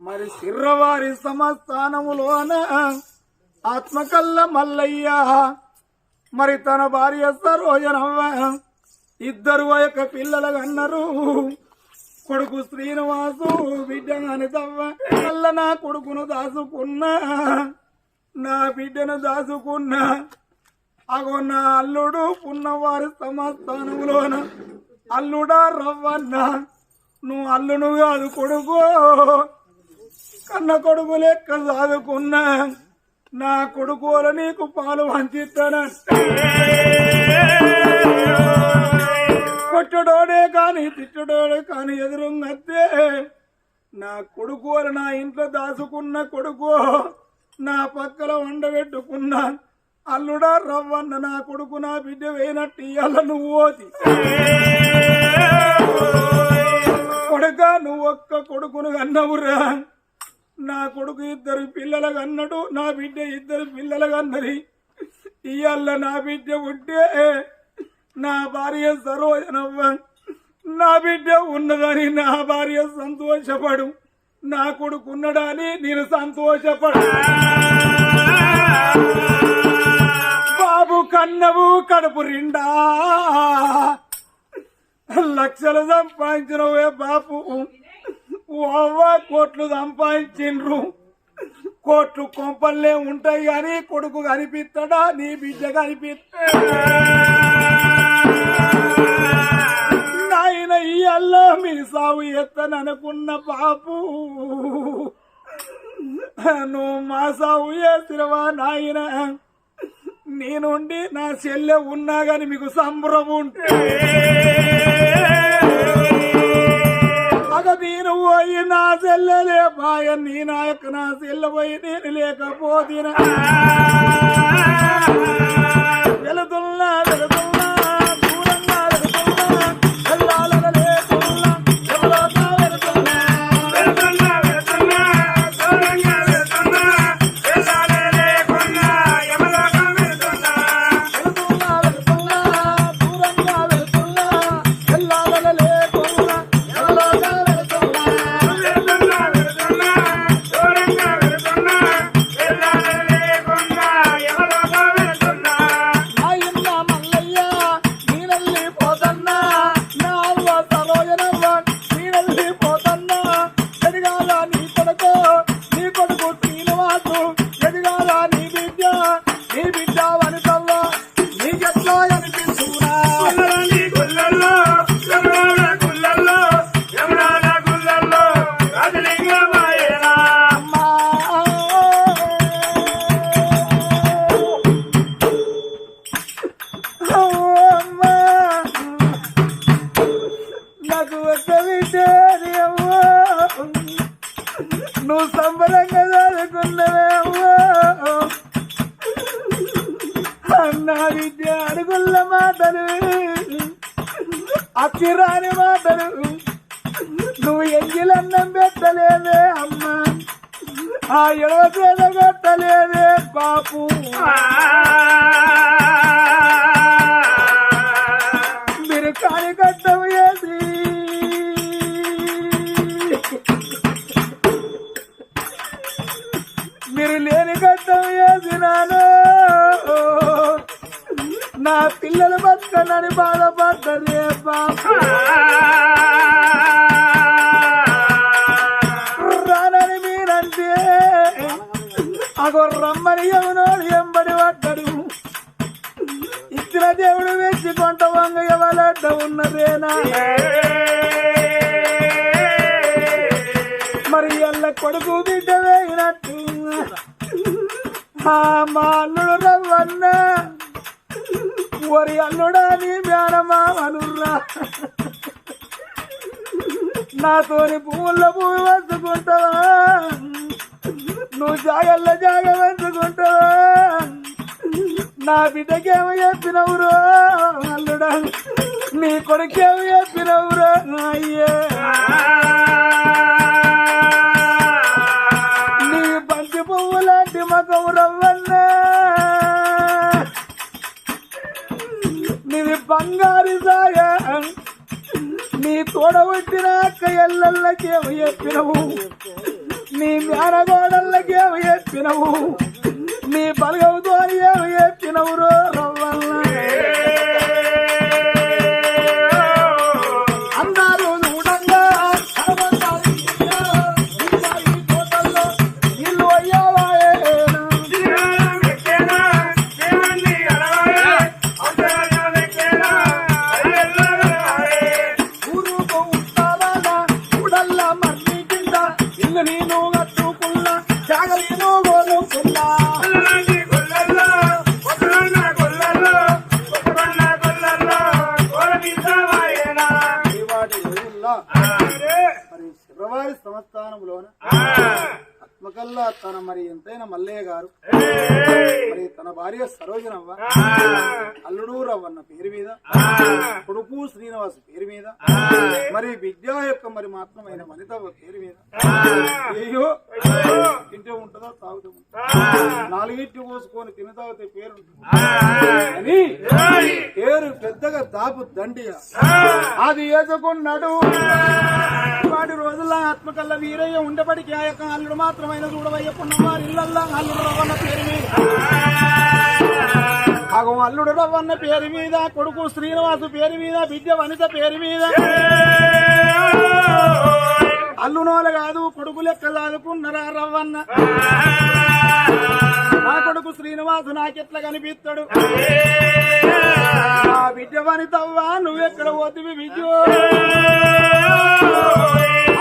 మరి సిర్రవారి సమస్థానములోన ఆత్మకల్ల మల్లయ్య. మరి తన భార్య సరోజనవ్వ ఇద్దరు యొక్క పిల్లలు అన్నారు. కొడుకు శ్రీనివాసు బిడ్డ అనితవ్వ వల్ల నా కొడుకును దాసుకున్నా నా బిడ్డను దాసుకున్నా. అగో నా అల్లుడు పున్నవారి సమస్థానంలోన అల్లుడా రవ్వన్న. నువ్వు అల్లును కాదు కొడుకో. కన్న కొడుకు లెక్క చదువుకున్నా నా కొడుకుల నీకు పాలు వంచిస్తానంటే కొట్టడోడే కాని తిట్టడోడే కాని ఎదురుంగత్తే నా కొడుకు నా ఇంట్లో దాచుకున్న కొడుకు నా పక్కల వండబెట్టుకున్నా అల్లుడా రవ్వన్న నా కొడుకు నా బిడ్డ వేయనట్టు ఇయ్యాల నువ్వు ఓతి కొడుక నువ్వు ఒక్క కొడుకును కన్నవురా. నా కొడుకు ఇద్దరు పిల్లలకు అన్నడు నా బిడ్డ ఇద్దరు పిల్లలకు అన్నది ఇయ్యాల నా బిడ్డ ఉంటే నా భార్య సరోజనవ్వ. నా బిడ్డ ఉన్నదని నా భార్య సంతోషపడు. నా కొడుకు ఉన్నడని నేను సంతోషపడు. బాబు కన్నవు కడుపు రిండా లక్షలు సంపాదించినవే బాపు. అవ్వా కోట్లు సంపాదించిండ్రు. కోట్లు కొంపల్లే ఉంటాయి కానీ కొడుకు కనిపిస్తాడా? నీ బిడ్డ కనిపిస్తాడా నాయన ఈ అల్లా మీ సాగు ఎత్తననుకున్న పాపు నువ్వు మా సాగు చేసినవా నాయన? నేనుండి నా చెల్లె ఉన్నా గాని మీకు సంబరం ఉంటే. నేను పోయి నా చెల్లెలే బాయ నీ నాయక నా చెల్లె పోయి నేను లేకపోతినా. వెళుతున్నా వెళుతున్నా. ఆ ఎడవ బాపు మీరు కాని కట్టం వేసి మీరు లేని కట్టం వేసినాను నా పిల్లలు బతకనని బాధపడ్డరే బాపు రమ్మని ఎవనోడు ఎంబడి పడ్డడు ఇచ్చిన దేవుడు వేసి కొంట వంగ ఎవలడ్డ ఉన్నదేనా? మరి ఎల్ల కొడుకు బిడ్డ వేయినట్టు. ఆ మా అల్లుడు రవ్వన్న ఒరి అల్లుడా నీ మేనమా మేనమామనుర్రా నాతోని పువ్వుల పువ్వు వంచుకుంటావా నువ్వు జాగల్ల జాగ వంచుకుంటావా నా బిడ్డకేమో చెప్పినవురో అల్లుడా నీ కొడుకేమో చెప్పినవురో అయ్యే. నీ బంతి పువ్వు లాంటి మగం రవ్వన్నా. నీది బంగారు సాయ నీ తోడ అక్క ఎల్లల్లకేమో చెప్పినవు. మేనగోడళ్ళకి ఏమి చెప్పినవు? నీ బలగవుతో ఏమి ఇల్లు నేను కట్టుకున్నా జాగ నేను కోరుకున్నా శుక్రవారి సంస్థానంలోన ఆత్మకల్లా తన మరి ఎంతైన మల్లయ్య గారు మరి తన భార్య సరోజనవ్వ అల్లుడు రవ్వన్న పేరు మీద కొడుకు శ్రీనివాస్ పేరు మీద మరి విద్యా యొక్క మరి మాత్రమైన వనితవ్వ పేరు మీద. అయ్యో తింటే ఉంటుందో తాగుతూ ఉంటుందో? నాలుగిట్టి పోసుకొని తిని తాగితే పేరు అని పేరు పెద్దగా దాపు దండిగా. అది వేసుకున్నాడు వాడి రోజుల్లో ఆత్మకల్ల వీరయ్య ఉండబడికి ఆ యొక్క అల్లుడు మాత్రమైన చూడవయ్యకున్న వారి ఇళ్ళల్లో అల్లుడు రవ్వన్న పేరు మీద అల్లుడు రవ్వన్న పేరు మీద కొడుకు శ్రీనివాసు పేరు మీద బిడ్డ వనిత పేరు మీద. అల్లునోలు కాదు కొడుకు లెక్క చదువుకున్నరా రవ్వన్న? నా కొడుకు శ్రీనివాసు నాకెట్లా కనిపిస్తాడు? ఆ బిడ్డ వనితవ్వా నువ్వెక్కడ పోతివి బిడ్డు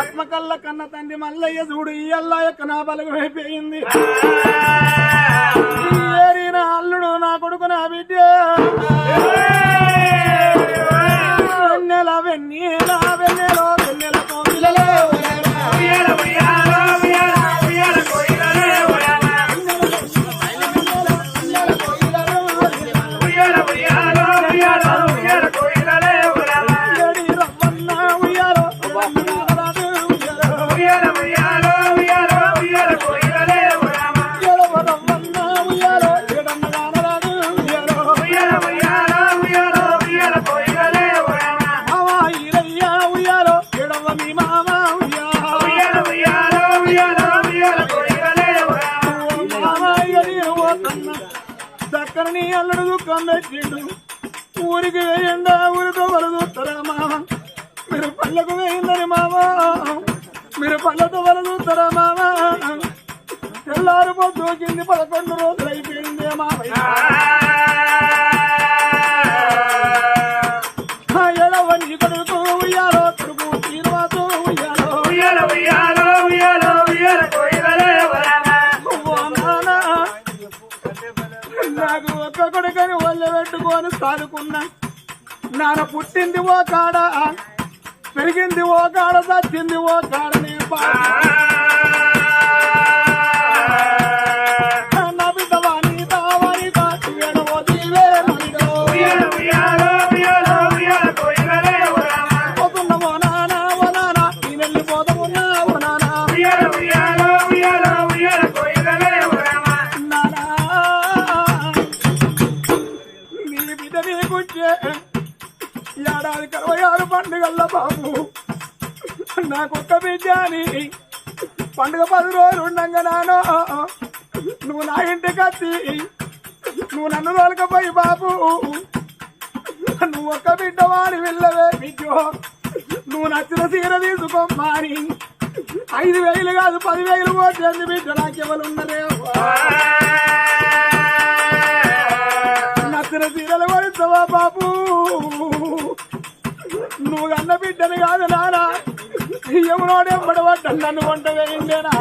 ఆత్మకల్ల కన్న తండ్రి మల్లయ్య చూడు ఈ అల్లా యొక్క నా బలగమైపోయింది. అల్లుడు నా కొడుకు నా బిడ్డ వెన్నెల వెన్నెల వెన్నెల దుఃఖం పెట్టిండు ఊరికి వేయండా ఊరితో వలదూస్తారా మామ మీరు పళ్ళకు వేయిందని మామ మీరు పళ్ళతో వలదూస్తారా మామ తెల్లారిపో దూకింది పదకొండు రోజులు అయిపోయిందే మామయ్య వల్ల పెట్టుకొని నాన్న పుట్టింది ఓ కాడ పెరిగింది ఓ కాడ సచ్చింది ఓ కాడ నీ బిడ్డ నీకుంటే ఏడాది కరవై ఆరు పండుగల్ల బాబు. నాకొక్క బిడ్డ అని పండుగ పది రోజులు ఉండంగా నానో నువ్వు నా ఇంటికి వచ్చి నువ్వు నన్ను తోలకపోయి బాబు. నువ్వు ఒక్క బిడ్డ వాడి వెళ్ళవే బిడ్డో. నువ్వు నచ్చిన సీర తీసుకోమాని ఐదు వేలు కాదు పది వేలు పోతుంది బిడ్డ? నాకెవరు సీరలు బాబు. నువ్వు అన్న బిడ్డని కాదు నానా యమునోడు పడవడ్డ నన్ను వంట వేయిందేనా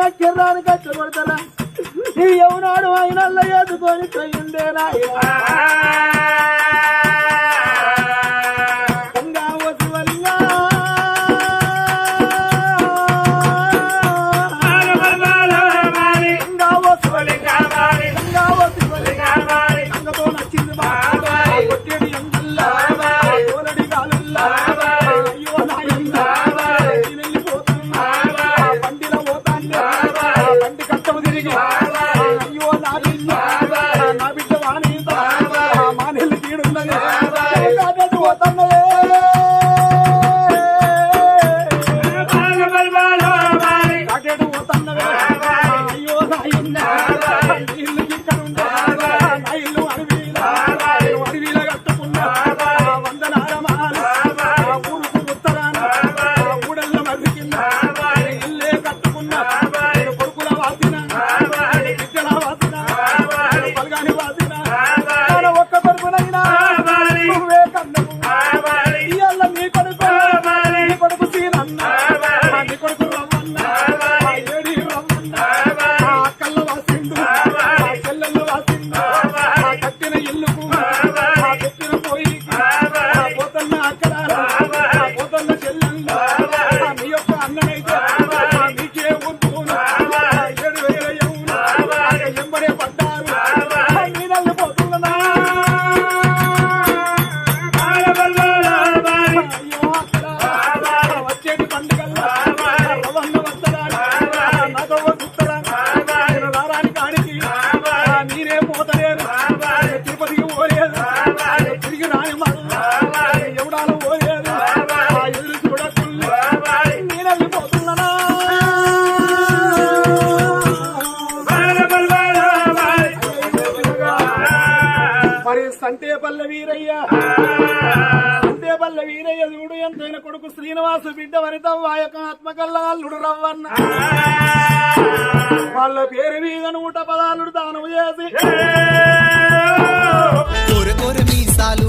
కొడతారు కానీ ఆ ఈ ఎవనాడు ఆయన ఎదుకొని పోయిందే సంతేపల్ల వీరయ్య సంతేపల్ల వీరయ్య చూడు ఎంతైన కొడుకు శ్రీనివాసు బిడ్డ వరితం వాయక ఆత్మకల్లాలుడు రవ్వన్న. వాళ్ళ పేరు మీద నూట పదాలుడు దానం చేసి. మీసాలు